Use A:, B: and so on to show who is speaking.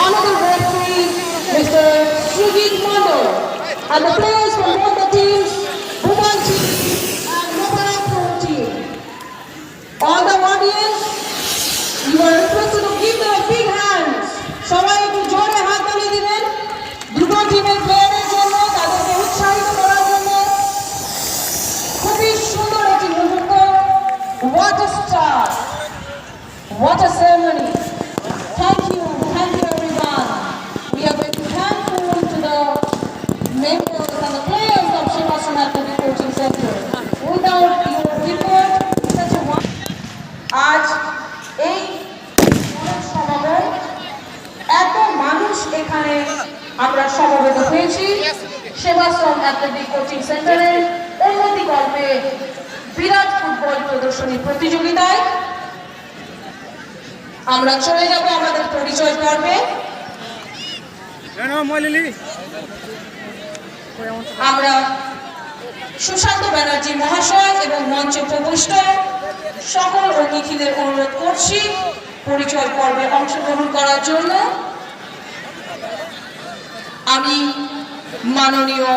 A: Another referee, Mr. Sugit Mondo. And the players from both the teams, women team and Nobara Pro team. All the audience, you are requested to give them big hands. সবাই একটু জোরে হাত তালি দিবেন দুটো টিমের প্লেয়ারের জন্য তাদেরকে উৎসাহিত করার What a star! What a ceremony! এখানে আমরা সমবেত হয়েছি। সেবাশ্রম অ্যাথলেটিক কোচিং সেন্টারের উন্নতি গল্পে বিরাট ফুটবল প্রদর্শনী প্রতিযোগিতায় আমরা চলে যাব আমাদের পরিচয় পর্বে। আমরা সুশান্ত ব্যানার্জি মহাশয় এবং মঞ্চে উপবিষ্ট সকল অতিথিদের অনুরোধ করছি। পরিচয় পর্বে অংশগ্রহণ করার জন্য আমি মাননীয়